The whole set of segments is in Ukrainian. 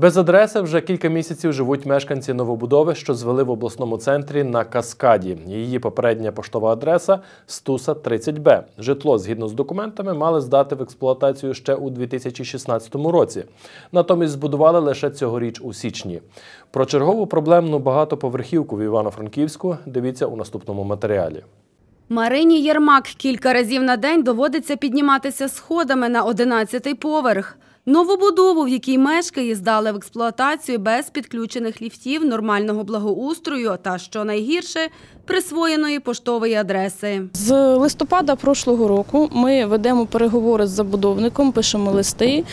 Без адреси вже кілька місяців живуть мешканці новобудови, що звели в обласному центрі на Каскаді. Її попередня поштова адреса Стуса 30Б. Житло згідно з документами мали здати в експлуатацію ще у 2016 році. Натомість збудували лише цьогоріч у січні. Про чергову проблемну багатоповерхівку в Івано-Франківську дивіться у наступному матеріалі. Марині Єрмак кілька разів на день доводиться підніматися сходами на 11-й поверх. Новобудову, в якій мешкає, здали в експлуатацію без підключених ліфтів, нормального благоустрою та, що найгірше, присвоєної поштової адреси. З листопада прошлого року ми ведемо переговори з забудовником, пишемо листи.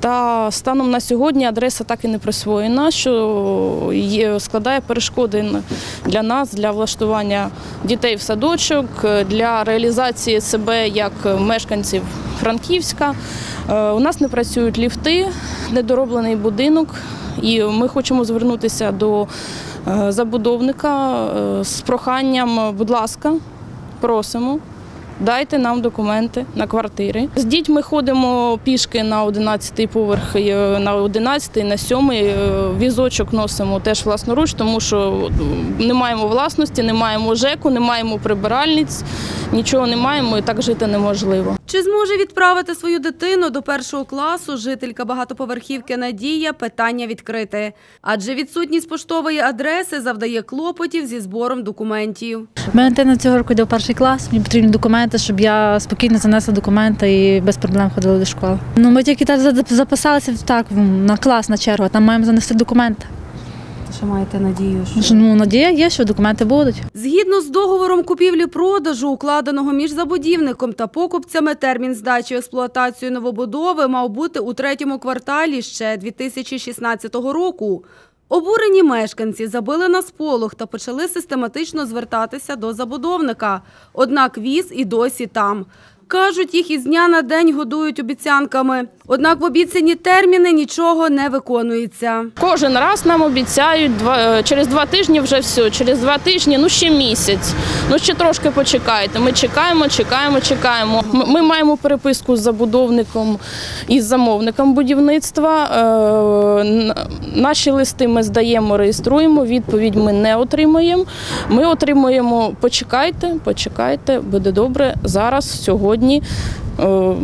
Та станом на сьогодні адреса так і не присвоєна, що складає перешкоди для нас, для влаштування дітей в садочок, для реалізації себе як мешканців Франківська. Е, У нас не працюють ліфти, недороблений будинок, і ми хочемо звернутися до е, забудовника е, з проханням, будь ласка, просимо. Дайте нам документи на квартири. З дітьми ходимо пішки на 11-й поверх, на 11-й, на 7-й. Візочок носимо теж власноруч, тому що не маємо власності, не маємо ЖЕКу, не маємо прибиральниць, нічого не маємо і так жити неможливо. Чи зможе відправити свою дитину до першого класу жителька багатоповерхівки Надія питання відкрите. Адже відсутність поштової адреси завдає клопотів зі збором документів. Моя дитина цього року йде в перший клас, мені потрібні документи, щоб я спокійно занесла документи і без проблем ходила до школи. Ну, ми тільки так записалися так, на клас на чергу, там маємо занести документи. Що маєте надію? Ну, надія є, що документи будуть. Згідно з договором купівлі-продажу, укладеного між забудівником та покупцями, термін здачі в експлуатацію новобудови мав бути у третьому кварталі ще 2016 року. Обурені мешканці забили на сполох та почали систематично звертатися до забудовника. Однак віз і досі там. Кажуть, їх із дня на день годують обіцянками. Однак в обіцяні терміни нічого не виконується. Кожен раз нам обіцяють два, е, через два тижні вже все, через два тижні, ну ще місяць. Ну ще трошки почекайте. Ми чекаємо, чекаємо, чекаємо. М- Ми маємо переписку з забудовником і з замовником будівництва. Наші листи ми здаємо, реєструємо. Відповідь ми не отримуємо. Ми отримуємо почекайте, почекайте, буде добре. Зараз, сьогодні. е,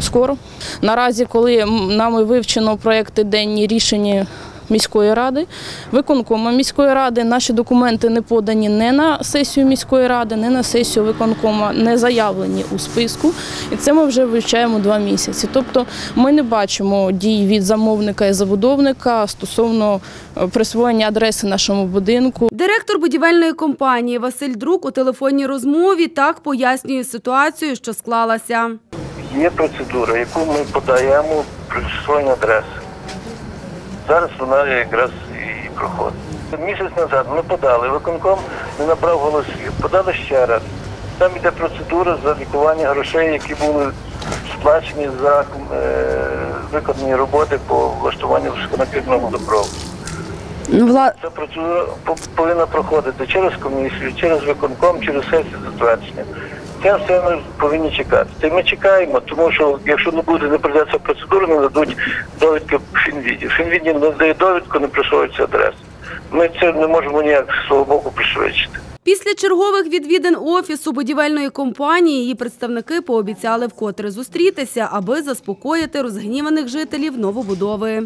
скоро. Наразі, коли нами вивчено проекти денні рішення міської ради, виконкома міської ради, наші документи не подані не на сесію міської ради, не на сесію виконкома, не заявлені у списку. І це ми вже вивчаємо два місяці. Тобто ми не бачимо дій від замовника і забудовника стосовно е, присвоєння адреси нашому будинку. Директор будівельної компанії Василь Друк у телефонній розмові так пояснює ситуацію, що склалася. Є процедура, яку ми подаємо при присвоєнні адреси. Зараз вона якраз і проходить. Місяць назад ми подали, виконком не набрав голосів, подали ще раз. Там йде процедура за лікування грошей, які були сплачені за е, виконані роботи по влаштуванню високонапірного водопроводу. Ця процедура повинна проходити через комісію, через виконком, через сесію затвердження. Це все ми повинні чекати. Й ми чекаємо, тому що якщо не буде, не пройде ця процедура, не дадуть довідки в Фінвіді. В Фінвіді не дає довідку, не присвоюється адреса. Ми це не можемо ніяк свого боку пришвидшити. Після чергових відвідин офісу будівельної компанії її представники пообіцяли вкотре зустрітися, аби заспокоїти розгніваних жителів новобудови.